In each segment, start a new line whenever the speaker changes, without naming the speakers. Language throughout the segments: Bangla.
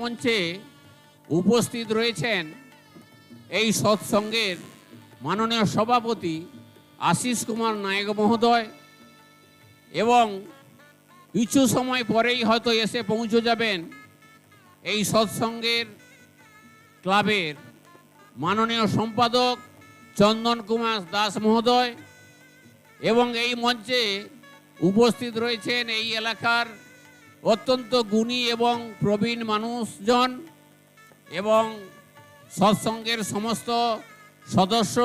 মঞ্চে উপস্থিত রয়েছেন এই সৎসঙ্গের মাননীয় সভাপতি আশিস কুমার নায়ক মহোদয় এবং কিছু সময় পরেই হয়তো এসে পৌঁছে যাবেন এই সৎসঙ্গের ক্লাবের মাননীয় সম্পাদক চন্দন কুমার দাস মহোদয় এবং এই মঞ্চে উপস্থিত রয়েছেন এই এলাকার অত্যন্ত গুণী এবং প্রবীণ মানুষজন এবং সৎসঙ্গের সমস্ত সদস্য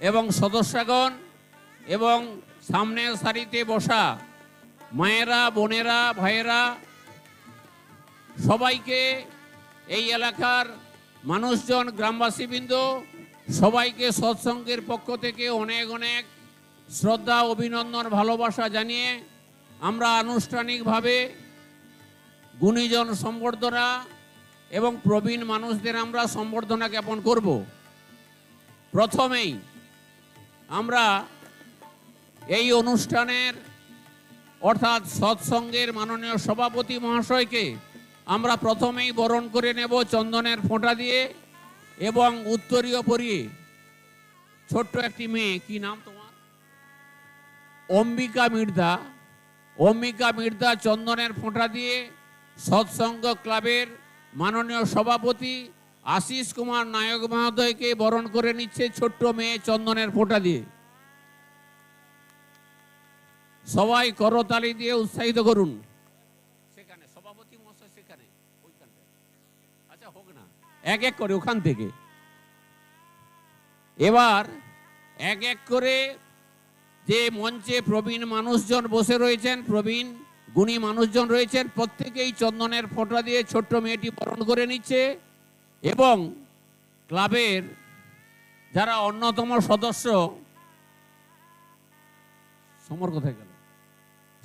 এবং সদস্যগণ এবং সামনের সারিতে বসা মায়েরা, বোনেরা, ভাইয়েরা, সবাইকে এই এলাকার মানুষজন, গ্রামবাসীবৃন্দ, সবাইকে সৎসঙ্গের পক্ষ থেকে অনেক অনেক শ্রদ্ধা, অভিনন্দন, ভালোবাসা জানিয়ে আমরা আনুষ্ঠানিকভাবে গুণীজন সম্বর্ধনা এবং প্রবীণ মানুষদের আমরা সম্বর্ধনা জ্ঞাপন করব। প্রথমেই আমরা এই অনুষ্ঠানের অর্থাৎ সৎসঙ্গের মাননীয় সভাপতি মহাশয়কে আমরা প্রথমেই বরণ করে নেব চন্দনের ফোঁটা দিয়ে এবং উত্তরীয় পরিয়ে ছোট্ট একটি মেয়ে, কি নাম তোমার? অম্বিকা মির্দা। অম্বিকা মির্দা চন্দনের ফোঁটা দিয়ে সৎসঙ্গ ক্লাবের মাননীয় সভাপতি আশিস কুমার নায়ক মহোদয়কে বরণ করে নিচ্ছে ছোট্ট মেয়ে চন্দনের ফোঁটা দিয়ে। সবাই করতালি দিয়ে উৎসাহিত করুন। সেখানে, সভাপতি মহাশয় সেখানে আচ্ছা হোক না, এক এক করে ওখান থেকে। এবার এক এক করে যে মঞ্চে প্রবীণ মানুষজন বসে রয়েছেন, প্রবীণ গুণী মানুষজন রয়েছেন, প্রত্যেকেই চন্দনের ফোঁটা দিয়ে ছোট্ট মেয়েটি বরণ করে নিচ্ছে এবং ক্লাবের যারা অন্যতম সদস্য, সমর কোথায় গেল?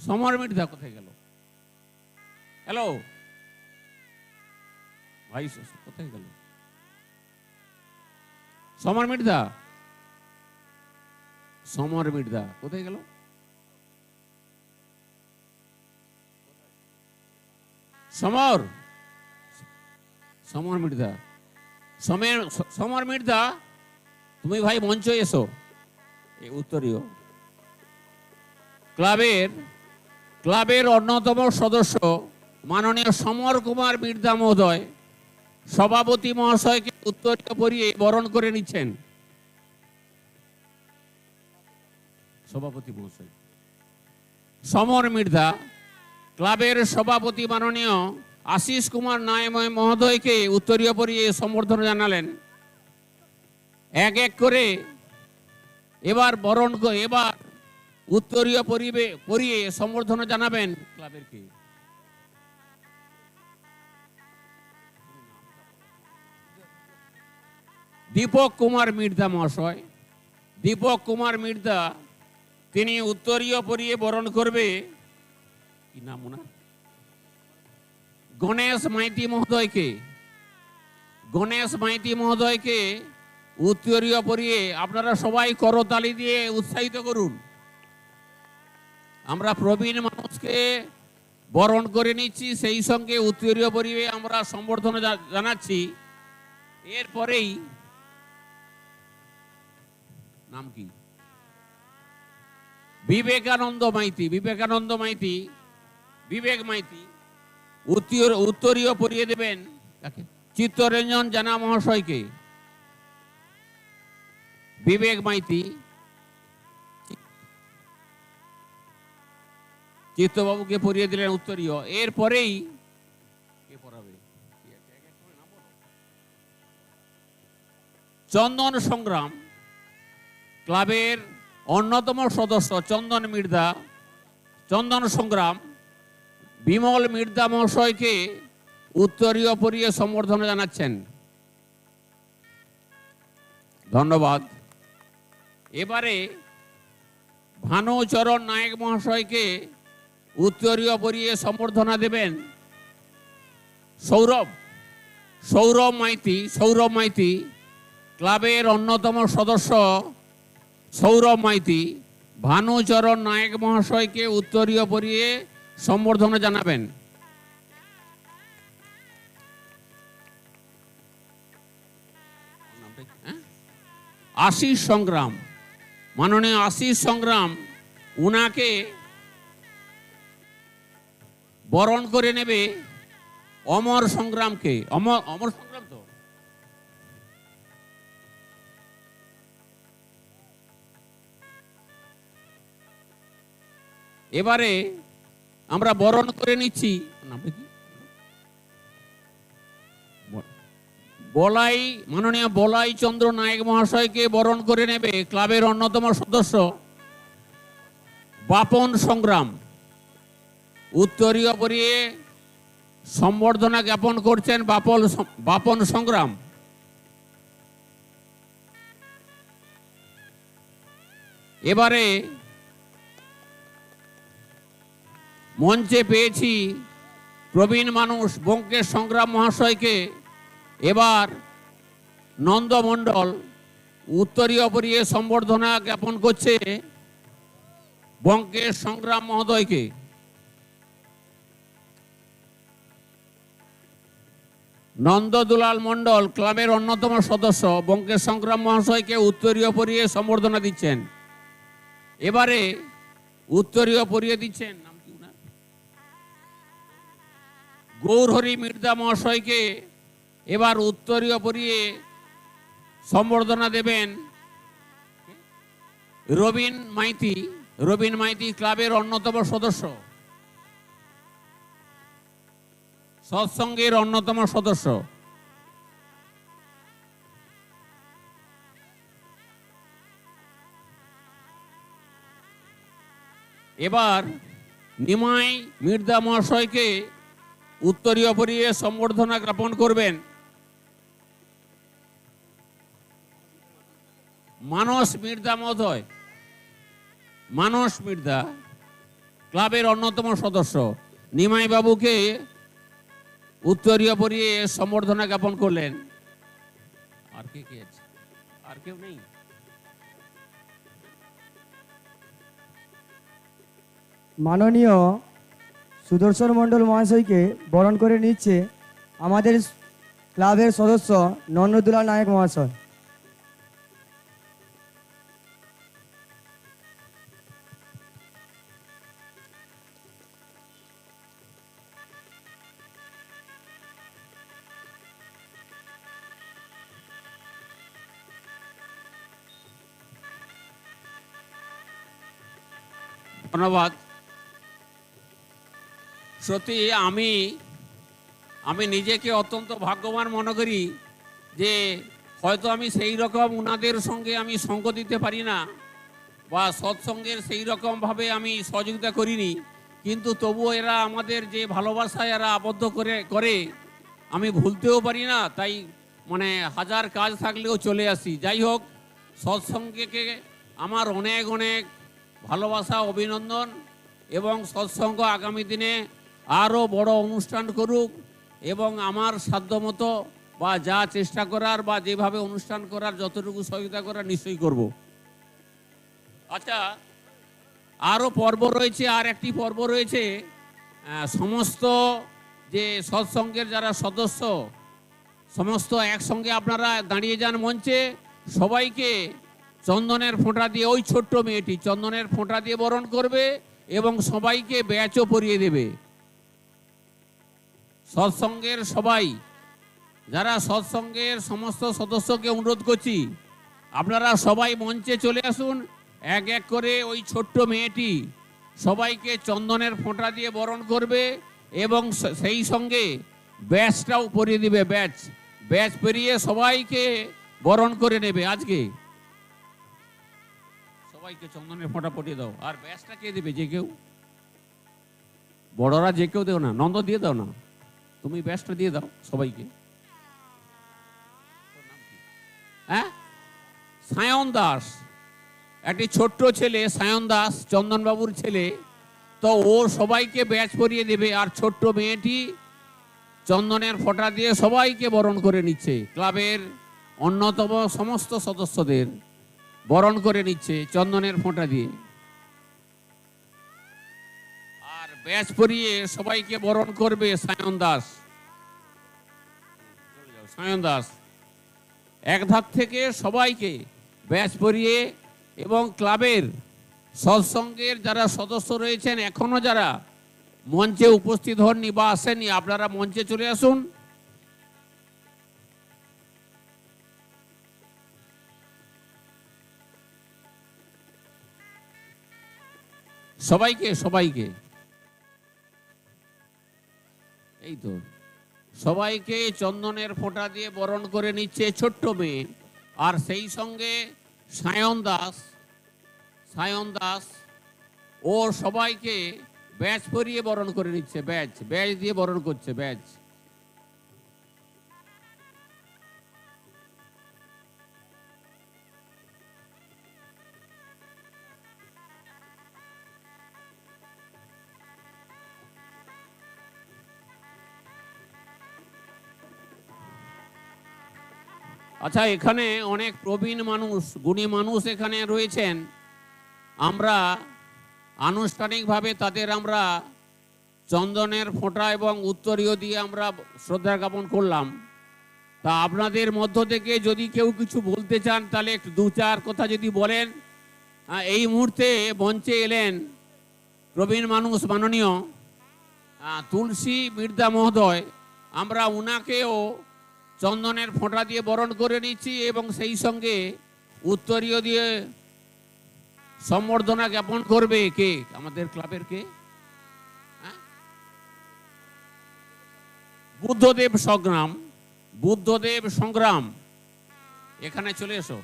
সমর মির্জা কোথায় গেল? হ্যালো? ভাই, কোথায় গেল? সমর মির্জা? সমর মির্জা কোথায় গেল? সমর সমর মির্জা সমের সমর মির্জা তুমি ভাই মঞ্চ এসো। এই উত্তরীয়। ক্লাবের ক্লাবের অন্যতম সদস্য মাননীয় সমর কুমার মির্জা মহোদয়, সভাপতি মহাশয়কে উত্তরীয় পরিয়ে বরণ করে নিচ্ছেন। সভাপতি মহাশয়। সমর মির্ধা ক্লাবের সভাপতি মাননীয় আশিস কুমার নায়ময় মহোদয়কে উত্তরীয় পরিয়ে সম্বর্ধনা জানালেন। এক এক করে এবার বরণ এবার উত্তরীয় পরিবে, পরিয়ে সম্বর্ধনা জানাবেন ক্লাবের কে? দীপক কুমার মির্ধা মহাশয়, দীপক কুমার মির্জা তিনি উত্তরীয় পরিয়ে বরণ করবে। গণেশ মাইতি মহোদয়কে। গণেশ মাইতি মহোদয়কে উত্তরীয় পরিয়ে আপনারা সবাই করতালি দিয়ে উৎসাহিত করুন। আমরা প্রবীণ মানুষকে বরণ করে নিচ্ছি, সেই সঙ্গে উত্তরীয় পরিবে আমরা সম্বর্ধনা জানাচ্ছি। এরপরেই নাম কি? বিবেকানন্দ মাইতি বিবেকানন্দ মাইতি, বিবেক মাইতি উত্তর- উত্তরীয় পরিয়ে দেবেন কাকে? চিত্তরঞ্জন জানা মহাশয়কে বিবেক মাইতি, চিত্তবাবুকে পরিয়ে দিলেন উত্তরীয় এরপরেই। চন্দন সংগ্রাম, ক্লাবের অন্যতম সদস্য চন্দন মির্জা, চন্দন সংগ্রাম, বিমল মির্জা মহাশয়কে উত্তরীয় পরিয়ে সম্বর্ধনা জানাচ্ছেন। ধন্যবাদ। এবারে ভানুচরণ নায়ক মহাশয়কে উত্তরীয় পরিয়ে সম্বর্ধনা দেবেন সৌরভ সৌরভ মাইতি সৌরভ মাইতি ক্লাবের অন্যতম সদস্য সৌরভ মাইতি ভানুচরণ নায়ক মহাশয়কে উত্তরীয় পরিয়ে সম্বর্ধনা জানাবেন। আশিস সংগ্রাম। মাননীয় আশিস সংগ্রাম উনাকে বরণ করে নেবে অমর সংগ্রামকে। অমর অমর সংগ্রাম তো? এবারে আমরা বরণ করে নিচ্ছি। বলাই, মাননীয় বলাই চন্দ্র নায়ক মহাশয়কে বরণ করে নেবে ক্লাবের অন্যতম সদস্য। বাপন সংগ্রাম। উত্তরীয় পরিয়ে সম্বর্ধনা জ্ঞাপন করছেন বাপল বাপন সংগ্রাম। এবারে মঞ্চে পেয়েছি প্রবীণ মানুষ বঙ্কেশ সংগ্রাম মহাশয়কে। এবার নন্দমণ্ডল উত্তরীয় পরিয়ে সম্বর্ধনা জ্ঞাপন করছে বঙ্কেশ সংগ্রাম মহোদয়কে। নন্দদুলাল মণ্ডল ক্লাবের অন্যতম সদস্য বঙ্কেশ সংগ্রাম মহাশয়কে উত্তরীয় পরিয়ে সম্বর্ধনা দিচ্ছেন। এবারে উত্তরীয় পরিয়ে দিচ্ছেন গৌরহরি মির্জা মহাশয়কে এবার উত্তরীয় পরিয়ে সম্বর্ধনা দেবেন রবিন মাইতি রবিন মাইতি ক্লাবের অন্যতম সদস্য। সৎসঙ্গের অন্যতম সদস্য। এবার নিমাই মির্জা মহাশয়কে উত্তরীয় পরিয়ে সম্বর্ধনা জ্ঞাপন করবেন। মানস মির্জা মহোদয়। মানস মির্জা ক্লাবের অন্যতম সদস্য। নিমাই বাবুকে উত্তরীয় পরিয়ে সম্বর্ধনা জ্ঞাপন করলেন। আর কে কে আছে? আর কেউ নেই?
মাননীয় সুদর্শন মণ্ডল মহাশয়কে বরণ করে নিচ্ছে আমাদের ক্লাবের সদস্য নন্দদুলা নায়ক মহাশয়।
ধন্যবাদ। সত্যি আমি আমি নিজেকে অত্যন্ত ভাগ্যবান মনে করি যে হয়তো আমি সেই রকম উনাদের সঙ্গে আমি সঙ্গ দিতে পারি না বা সৎসঙ্গের সেই রকমভাবে আমি সহযোগিতা করিনি। কিন্তু তবুও এরা আমাদের যে ভালোবাসায় এরা আবদ্ধ করে করে, আমি ভুলতেও পারি না, তাই মানে হাজার কাজ থাকলেও চলে আসি। যাই হোক, সৎসঙ্গকে আমার অনেক অনেক ভালোবাসা, অভিনন্দন এবং সৎসঙ্গ আগামী দিনে আরও বড় অনুষ্ঠান করুক এবং আমার সাধ্যমতো বা যা চেষ্টা করার বা যেভাবে অনুষ্ঠান করার যতটুকু সহযোগিতা করার নিশ্চয়ই করব। আচ্ছা আরও পর্ব রয়েছে, আর একটি পর্ব রয়েছে সমস্ত যে সৎসঙ্গের যারা সদস্য, সমস্ত একসঙ্গে আপনারা দাঁড়িয়ে যান মঞ্চে, সবাইকে চন্দনের ফোঁটা দিয়ে, ওই ছোট্ট মেয়েটি চন্দনের ফোঁটা দিয়ে বরণ করবে এবং সবাইকে ব্যাচও পরিয়ে দেবে। সৎসঙ্গের সবাই, যারা সৎসঙ্গের সমস্ত সদস্যকে অনুরোধ করছি, আপনারা সবাই মঞ্চে চলে আসুন, এক এক করে ওই ছোট্ট মেয়েটি সবাইকে চন্দনের ফোঁটা দিয়ে বরণ করবে এবং সেই সঙ্গে ব্যাচটাও পরিয়ে দিবে ব্যাচ ব্যাচ পেরিয়ে সবাইকে বরণ করে নেবে আজকে। সবাইকে চন্দনের ফোঁটা পরিয়ে দাও, আর ব্যাচটা কে দেবে, যে কেউ? বড়রা যে কেউ দেও না, নন্দ দিয়ে দাও না। তুমি ব্যাচটা দিয়ে দাও সবাইকে। হ্যাঁ? সায়ন দাস, একটি ছোট্ট ছেলে, সায়ন দাস, চন্দনবাবুর ছেলে। তো ও সবাইকে ব্যাচ পরিয়ে দেবে আর ছোট্ট মেয়েটি চন্দনের ফোঁটা দিয়ে সবাইকে বরণ করে নিচ্ছে। ক্লাবের অন্যতম সমস্ত সদস্যদের বরণ করে নিচ্ছে চন্দনের ফোঁটা দিয়ে। ব্যাচ পরিয়ে সবাইকে বরণ করবে সায়ন দাস। সায়ন দাস। এক ধাক থেকে সবাইকে ব্যাস পরিয়ে এবং ক্লাবের সৎসঙ্গের যারা সদস্য রয়েছেন, এখনও যারা মঞ্চে উপস্থিত হননি বা আসেননি, আপনারা মঞ্চে চলে আসুন। সবাইকে সবাইকে। এই তো। সবাইকে চন্দনের ফোঁটা দিয়ে বরণ করে নিচ্ছে ছোট্ট মেয়ে। আর সেই সঙ্গে সায়ন দাস সায়ন দাস, ও সবাইকে ব্যাচ পরিয়ে বরণ করে নিচ্ছে ব্যাচ ব্যাচ দিয়ে বরণ করছে ব্যাচ আচ্ছা এখানে অনেক প্রবীণ মানুষ, গুণী মানুষ এখানে রয়েছেন। আমরা আনুষ্ঠানিকভাবে তাদের আমরা চন্দনের ফোঁটা এবং উত্তরীয় দিয়ে আমরা শ্রদ্ধা জ্ঞাপন করলাম। তা আপনাদের মধ্য থেকে যদি কেউ কিছু বলতে চান, তাহলে একটু দু চার কথা যদি বলেন। এই মুহূর্তে মঞ্চে এলেন প্রবীণ মানুষ মাননীয় তুলসী মির্দা মহোদয়। আমরা উনাকেও চন্দনের ফোঁটা দিয়ে বরণ করে নিচ্ছি এবং সেই সঙ্গে উত্তরীয় দিয়ে সম্বর্ধনা জ্ঞাপন করবে কে? আমাদের ক্লাবের কে? বুদ্ধদেব সংগ্রাম বুদ্ধদেব সংগ্রাম। এখানে চলে এসো।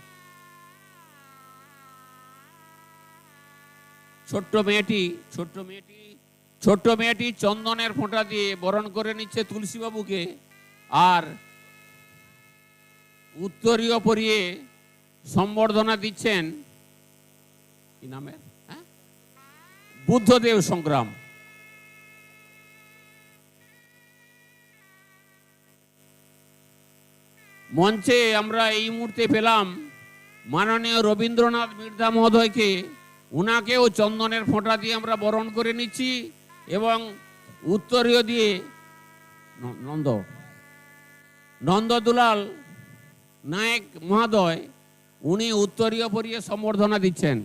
ছোট্ট মেয়েটি ছোট্ট মেয়েটি ছোট্ট মেয়েটি চন্দনের ফোঁটা দিয়ে বরণ করে নিচ্ছে তুলসীবাবুকে। আর উত্তরীয় পরিয়ে সম্বর্ধনা দিচ্ছেন কি নামের হ্যাঁ? বুদ্ধদেব সংগ্রাম। মঞ্চে আমরা এই মুহূর্তে পেলাম মাননীয় রবীন্দ্রনাথ মির্জা মহোদয়কে। উনাকেও চন্দনের ফোঁটা দিয়ে আমরা বরণ করে নিচ্ছি এবং উত্তরীয় দিয়ে নন্দ। নন্দ দুলাল নায়ক মহোদয়, উনি উত্তরীয় পরিয়ে সম্বর্ধনা দিচ্ছেন।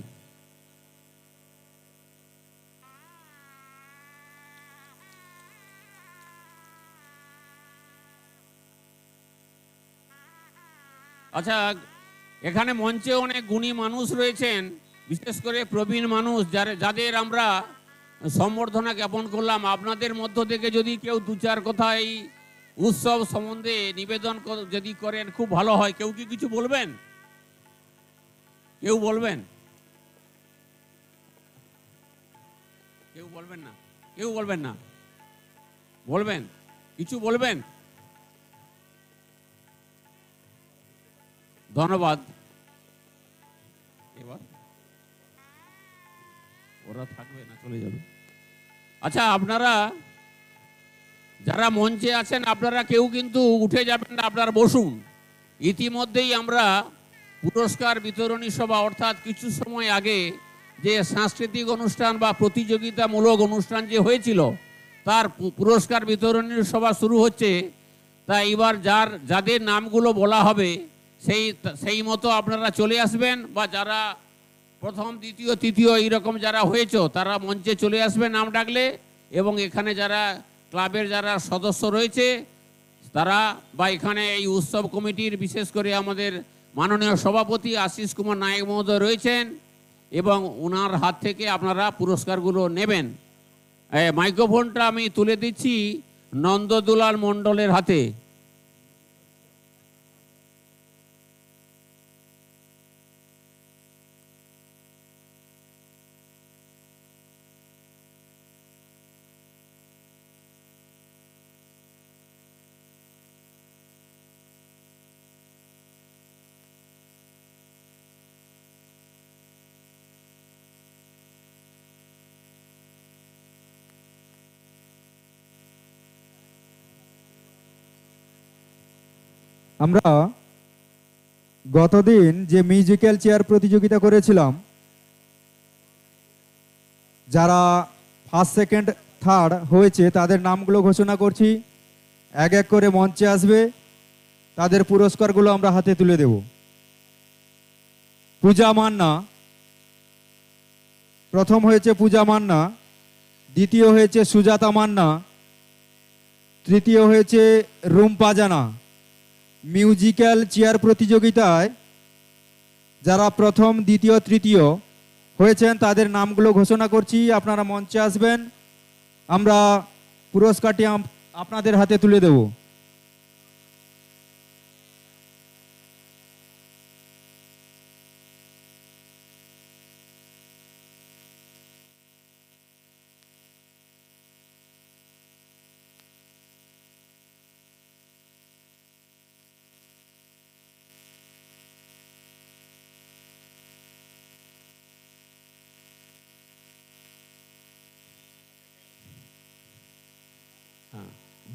আচ্ছা এখানে মঞ্চে অনেক গুণী মানুষ রয়েছেন, বিশেষ করে প্রবীণ মানুষ, যারা যাদের আমরা সম্বর্ধনা জ্ঞাপন করলাম। আপনাদের মধ্য থেকে যদি কেউ দু চার কথা এই উৎসব সম্বন্ধে নিবেদন যদি করেন, খুব ভালো হয়। কেউ কি কিছু বলবেন? কেউ বলবেন? কেউ বলবেন না? কেউ বলবেন না? বলবেন? কিছু বলবেন? ধন্যবাদ। এবার? ওরা থাকবে না, চলে যাবে। আচ্ছা আপনারা যারা মঞ্চে আছেন, আপনারা কেউ কিন্তু উঠে যাবেন না, আপনারা বসুন। ইতিমধ্যেই আমরা পুরস্কার বিতরণী সভা, অর্থাৎ কিছু সময় আগে যে সাংস্কৃতিক অনুষ্ঠান বা প্রতিযোগিতামূলক অনুষ্ঠান যে হয়েছিল, তার পুরস্কার বিতরণী সভা শুরু হচ্ছে। তা এবার যার, যাদের নামগুলো বলা হবে, সেই সেই মতো আপনারা চলে আসবেন বা যারা প্রথম, দ্বিতীয়, তৃতীয় এইরকম যারা হয়েছে, তারা মঞ্চে চলে আসবে নাম ডাকলে এবং এখানে যারা ক্লাবের যারা সদস্য রয়েছে, তারা বা এখানে এই উৎসব কমিটির বিশেষ করে আমাদের মাননীয় সভাপতি আশিস কুমার নায়ক মহোদয় রয়েছেন এবং ওনার হাত থেকে আপনারা পুরস্কারগুলো নেবেন। মাইক্রোফোনটা আমি তুলে দিচ্ছি নন্দদুলাল মণ্ডলের হাতে।
আমরা গতদিন যে মিউজিক্যাল চেয়ার প্রতিযোগিতা করেছিলাম, যারা ফার্স্ট, সেকেন্ড, থার্ড হয়েছে, তাদের নামগুলো ঘোষণা করছি। এক এক করে মঞ্চে আসবে। তাদের পুরস্কারগুলো আমরা হাতে তুলে দেব। পূজা মান্না। প্রথম হয়েছে পূজা মান্না, দ্বিতীয় হয়েছে সুজাতা মান্না, তৃতীয় হয়েছে রুম্পা জানা। মিউজিক্যাল চেয়ার প্রতিযোগিতায় যারা প্রথম, দ্বিতীয়, তৃতীয় হয়েছেন, তাদের নামগুলো ঘোষণা করছি। আপনারা মঞ্চে আসবেন। আমরা পুরস্কারটি আপনাদের হাতে তুলে দেব।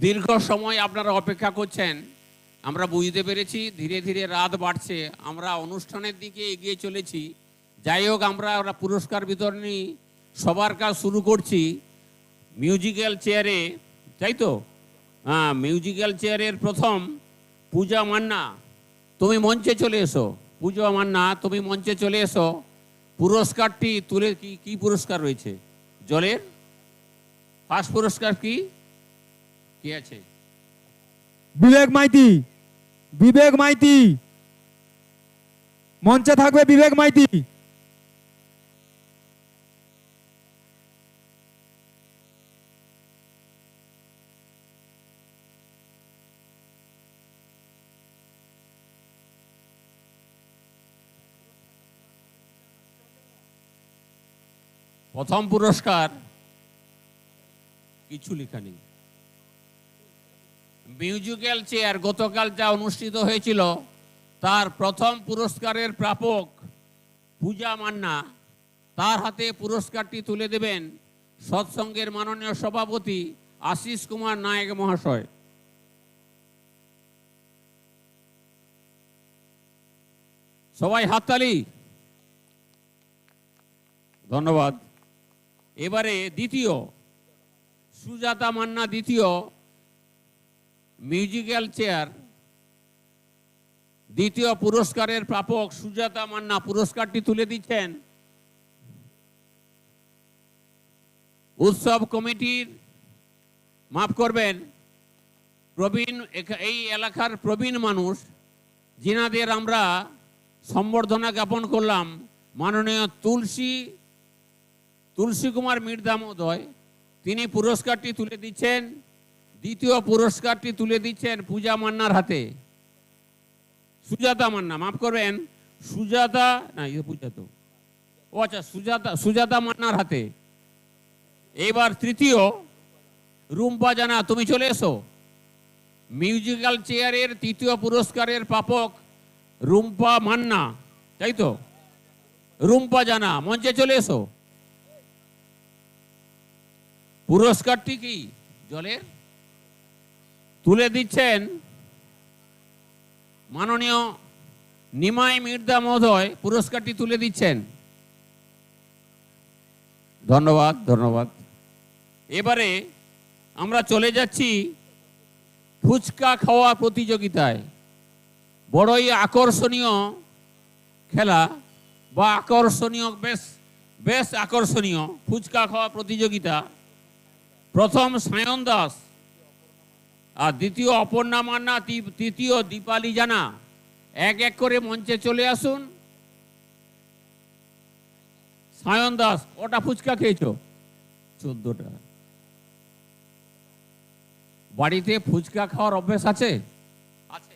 দীর্ঘ সময় আপনারা অপেক্ষা করছেন, আমরা বুঝতে পেরেছি, ধীরে ধীরে রাত বাড়ছে, আমরা অনুষ্ঠানের দিকে এগিয়ে চলেছি। যাই হোক, আমরা ওরা পুরস্কার বিতরণী সবার কাজ শুরু করছি। মিউজিক্যাল চেয়ারে তাই তো? হ্যাঁ মিউজিক্যাল চেয়ারের প্রথম পূজা মান্না, তুমি মঞ্চে চলে এসো। পূজা মান্না, তুমি মঞ্চে চলে এসো। পুরস্কারটি তুলে, কি কি পুরস্কার রয়েছে? জলের? ফার্স্ট পুরস্কার কি? কি আছে?
বিবেক মাইতি বিবেক মাইতি। মঞ্চে থাকবে বিবেক মাইতি।
প্রথম পুরস্কার কিছু লেখা নেই। মিউজিক্যাল চেয়ার গতকাল যা অনুষ্ঠিত হয়েছিল, তার প্রথম পুরস্কারের প্রাপক পূজা মান্না। তার হাতে পুরস্কারটি তুলে দেবেন সৎসঙ্গের মাননীয় সভাপতি আশিস কুমার নায়ক মহাশয়। সবাই হাততালি। ধন্যবাদ। এবারে দ্বিতীয়, সুজাতা মান্না দ্বিতীয় মিউজিক্যাল চেয়ার, দ্বিতীয় পুরস্কারের প্রাপক সুজাতা মান্না পুরস্কারটি তুলে দিচ্ছেন। উৎসব কমিটির, মাফ করবেন, প্রবীণ এই এলাকার প্রবীণ মানুষ, যিনাদের আমরা সম্বর্ধনা জ্ঞাপন করলাম, মাননীয় তুলসী তুলসী কুমার মির্দা মহোদয়, তিনি পুরস্কারটি তুলে দিচ্ছেন। দ্বিতীয় পুরস্কারটি তুলে দিচ্ছেন পূজা মান্নার হাতে। সুজাতা মান্না, মাফ করবেন, সুজাতা, না ইয়ে পূজা তো। ও আচ্ছা সুজাতা সুজাতা মান্নার হাতে। এবার তৃতীয় রুম্পা জানা তুমি চলে এসো। মিউজিক্যাল চেয়ারের তৃতীয় পুরস্কারের প্রাপক রুম্পা মান্না, তাই তো? রুম্পা জানা, মঞ্চে চলে এসো। পুরস্কারটি কি? জলের? তুলে দিচ্ছেন মাননীয় নিমাই মির্দা মহোদয়, পুরস্কারটি তুলে দিচ্ছেন। ধন্যবাদ ধন্যবাদ। এবারে আমরা চলে যাচ্ছি ফুচকা খাওয়া প্রতিযোগিতায়। বড়ই আকর্ষণীয় খেলা বা আকর্ষণীয়, বেশ বেশ আকর্ষণীয় ফুচকা খাওয়া প্রতিযোগিতা। প্রথম সায়ন দাস আর দ্বিতীয় অপর্ণা মান্না তৃতীয় দীপালি জানা এক এক করে মঞ্চে চলে আসুন। সায়ন দাস কটা ফুচকা খেয়েছো? চোদ্দটা। বাড়িতে ফুচকা খাওয়ার অভ্যেস আছে? আছে।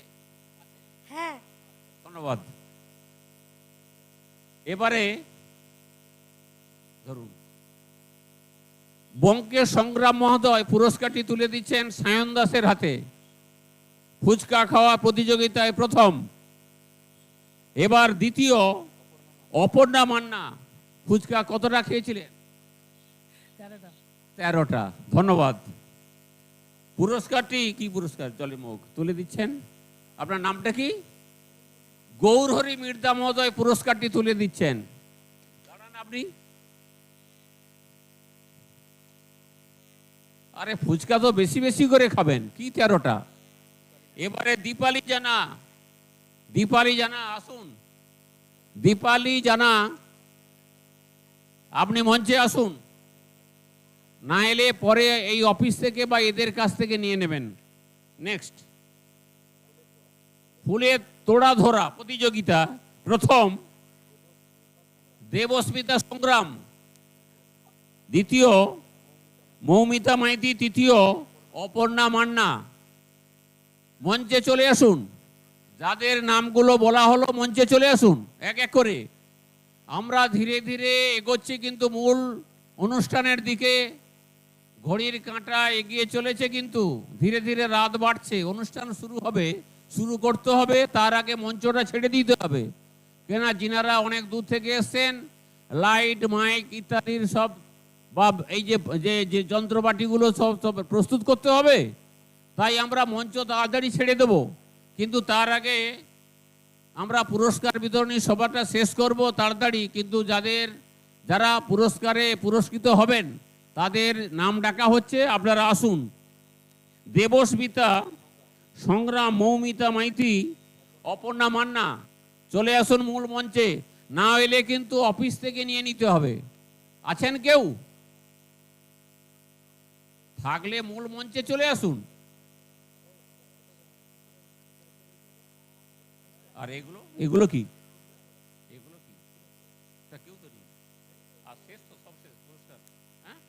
হ্যাঁ।
ধন্যবাদ। এবারে ধরুন বঙ্কেশ সংগ্রাম মহোদয় পুরস্কারটি তুলে দিচ্ছেন সায়ন দাসের হাতে। ফুচকা খাওয়া প্রতিযোগিতায় প্রথম। এবার দ্বিতীয় অপর্ণা মান্না ফুচকা কতটা খেয়েছিলেন?
তেরোটা।
ধন্যবাদ। পুরস্কারটি কি পুরস্কার? জলে মুখ। তুলে দিচ্ছেন। আপনার নামটা কি? গৌরহরি মির্জা মহোদয় পুরস্কারটি তুলে দিচ্ছেন। দাঁড়ান আপনি। আরে ফুচকা তো বেশি বেশি করে খাবেন, কি তেরোটা? এবারে দীপালি জানা দীপালি জানা, আসুন। দীপালি জানা, আপনি মঞ্চে আসুন। না এলে পরে এই অফিস থেকে বা এদের কাছ থেকে নিয়ে নেবেন। নেক্সট ফুলের তোড়া ধরা প্রতিযোগিতা, প্রথম। দেবস্মিতা সংগ্রাম। দ্বিতীয় মৌমিতা মাইতি তৃতীয়, অপর্ণা মান্না। মঞ্চে চলে আসুন। যাদের নামগুলো বলা হলো মঞ্চে চলে আসুন, এক এক করে। আমরা ধীরে ধীরে এগোচ্ছি কিন্তু মূল অনুষ্ঠানের দিকে। ঘড়ির কাঁটা এগিয়ে চলেছে কিন্তু ধীরে ধীরে রাত বাড়ছে। অনুষ্ঠান শুরু হবে, শুরু করতে হবে, তার আগে মঞ্চটা ছেড়ে দিতে হবে। কেনা যিনারা অনেক দূর থেকে এসছেন, লাইট, মাইক ইত্যাদির সব বা এই যে যে যন্ত্রপাতিগুলো সব সব প্রস্তুত করতে হবে, তাই আমরা মঞ্চ তাড়াতাড়ি ছেড়ে দেব। কিন্তু তার আগে আমরা পুরস্কার বিতরণী সভাটা শেষ করব তাড়াতাড়ি, কিন্তু যাদের, যারা পুরস্কারে পুরস্কৃত হবেন, তাদের নাম ডাকা হচ্ছে, আপনারা আসুন। দেবস্মিতা সংগ্রাম মৌমিতা মাইতি, অপর্ণা মান্না, চলে আসুন মূল মঞ্চে। না এলে কিন্তু অফিস থেকে নিয়ে নিতে হবে। আছেন কেউ? থাকলে মূল মঞ্চে চলে আসুন। আর এগুলো? এগুলো কি? এগুলো কি? কেউ তো নেই। আর শেষ তো সব শেষ পুরস্কার। হ্যাঁ?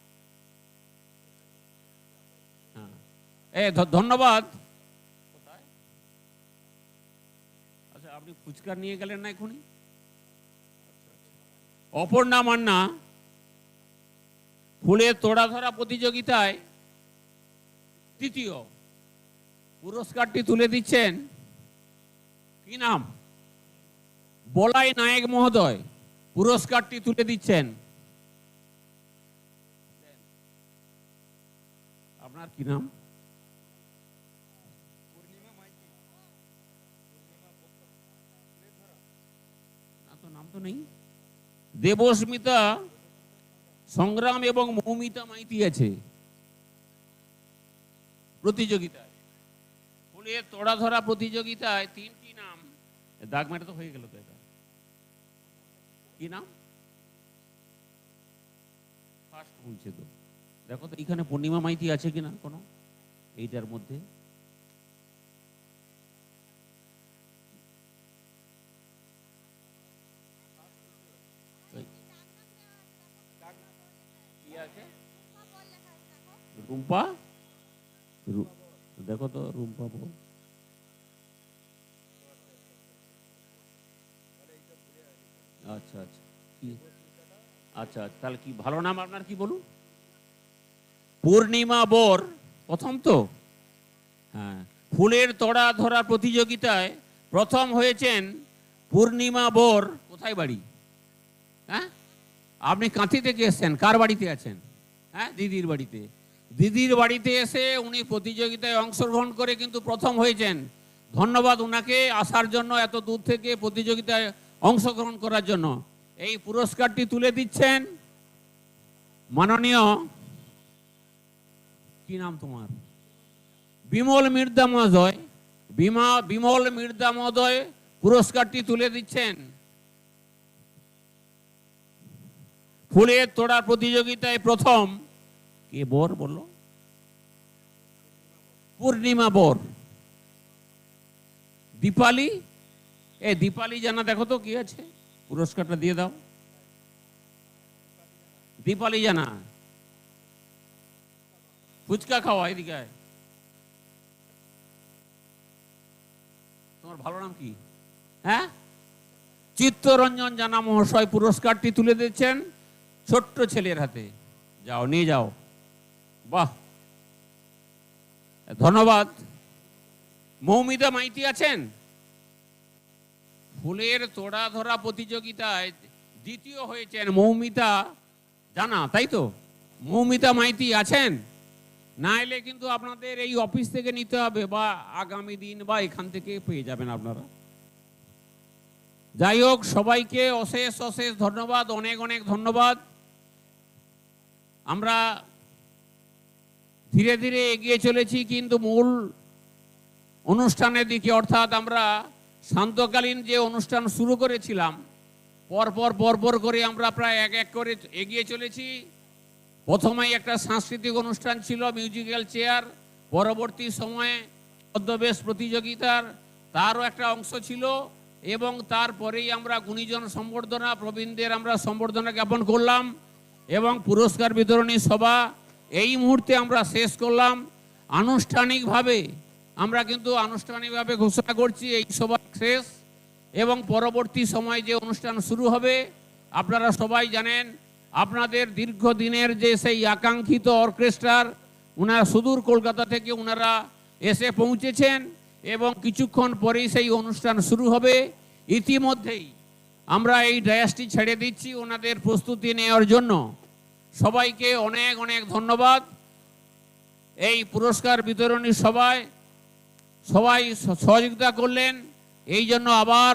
হ্যাঁ। এ ধন্যবাদ। আচ্ছা আপনি ফুচকার নিয়ে গেলেন না এখনই? অপর্ণা মান্না ফুলের তোড়া ধরা প্রতিযোগিতায় তৃতীয় পুরস্কারটি তুলে দিচ্ছেন কি নাম? বলাই নায়ক মহোদয়, পুরস্কারটি তুলে দিচ্ছেন। আপনার কি নাম তো নেই। দেবস্মিতা, সংগ্রাম এবং মৌমিতা মাইতি আছে। প্রতিযোগিতায়। ফুলের তোড়া ধরা প্রতিযোগিতায় তিনটি নাম। দাগ মেটা তো হয়ে গেল তো এটা। কি নাম? ফার্স্ট বলছে তো। দেখো তো এখানে পূর্ণিমা মাইতি আছে কিনা কোনো? এইটার মধ্যে। রুম্পা? দেখো তো রুম্পা বল আচ্ছা আচ্ছা। কি? আচ্ছা, তাহলে কি ভালো নাম আপনার কি বলুন? পূর্ণিমা বর প্রথম তো? হ্যাঁ। ফুলের তড়া ধরা প্রতিযোগিতায় প্রথম হয়েছেন পূর্ণিমা বর। কোথায় বাড়ি? হ্যাঁ? আপনি কাঁথি থেকে এসছেন? কার বাড়িতে আছেন? হ্যাঁ? দিদির বাড়িতে। দিদির বাড়িতে এসে উনি প্রতিযোগিতায় অংশগ্রহণ করে কিন্তু প্রথম হয়েছেন। ধন্যবাদ ওনাকে আসার জন্য এত দূর থেকে প্রতিযোগিতায় অংশগ্রহণ করার জন্য। এই পুরস্কারটি তুলে দিচ্ছেন। মাননীয়, কি নাম তোমার? বিমল মির্দা মহোদয়। বিমা, বিমল মির্দা মহোদয় পুরস্কারটি তুলে দিচ্ছেন। ফুলের তোড়া প্রতিযোগিতায় প্রথম কে বর বলল? পূর্ণিমা বর। দীপালি? এ, দীপালি জানা, দেখো তো কি আছে? পুরস্কারটা দিয়ে দাও। দীপালি জানা। ফুচকা খাওয়া এদিকে। তোমার ভালো নাম কি? হ্যাঁ? চিত্তরঞ্জন জানা মহাশয় পুরস্কারটি তুলে দিচ্ছেন ছোট্ট ছেলের হাতে। যাও, নিয়ে যাও। বাহ। ধন্যবাদ। মৌমিতা মাইতি আছেন? ফুলের তোড়া ধরা প্রতিযোগিতায় দ্বিতীয় হয়েছেন মৌমিতা জানা, তাই তো? মৌমিতা মাইতি আছেন? না এলে কিন্তু আপনাদের এই অফিস থেকে নিতে হবে বা আগামী দিন বা এখান থেকে পেয়ে যাবেন আপনারা। যাই হোক, সবাইকে অশেষ অশেষ ধন্যবাদ, অনেক অনেক ধন্যবাদ। আমরা ধীরে ধীরে এগিয়ে চলেছি, কিন্তু মূল অনুষ্ঠানের দিকে, অর্থাৎ আমরা শান্তকালীন যে অনুষ্ঠান শুরু করেছিলাম, পরপর পরপর করে আমরা প্রায় এক এক করে এগিয়ে চলেছি। প্রথমেই একটা সাংস্কৃতিক অনুষ্ঠান ছিল, মিউজিক্যাল চেয়ার, পরবর্তী সময়ে ছদ্মবেশ প্রতিযোগিতার, তারও একটা অংশ ছিল, এবং তারপরেই আমরা গুণীজন সম্বর্ধনা, প্রবীণদের আমরা সম্বর্ধনা জ্ঞাপন করলাম, এবং পুরস্কার বিতরণী সভা এই মুহূর্তে আমরা শেষ করলাম। আনুষ্ঠানিকভাবে আমরা কিন্তু আনুষ্ঠানিকভাবে ঘোষণা করছি এই সভা শেষ এবং পরবর্তী সময় যে অনুষ্ঠান শুরু হবে, আপনারা সবাই জানেন, আপনাদের দীর্ঘদিনের যে সেই আকাঙ্ক্ষিত অর্কেস্ট্রার ওনারা সুদূর কলকাতা থেকে ওনারা এসে পৌঁছেছেন এবং কিছুক্ষণ পরেই সেই অনুষ্ঠান শুরু হবে। ইতিমধ্যেই আমরা এই ডায়াসটি ছেড়ে দিচ্ছি ওনাদের প্রস্তুতি নেওয়ার জন্য। সবাইকে অনেক অনেক ধন্যবাদ। এই পুরস্কার বিতরণী সবাই সবাই সহযোগিতা করলেন। এই জন্য আবার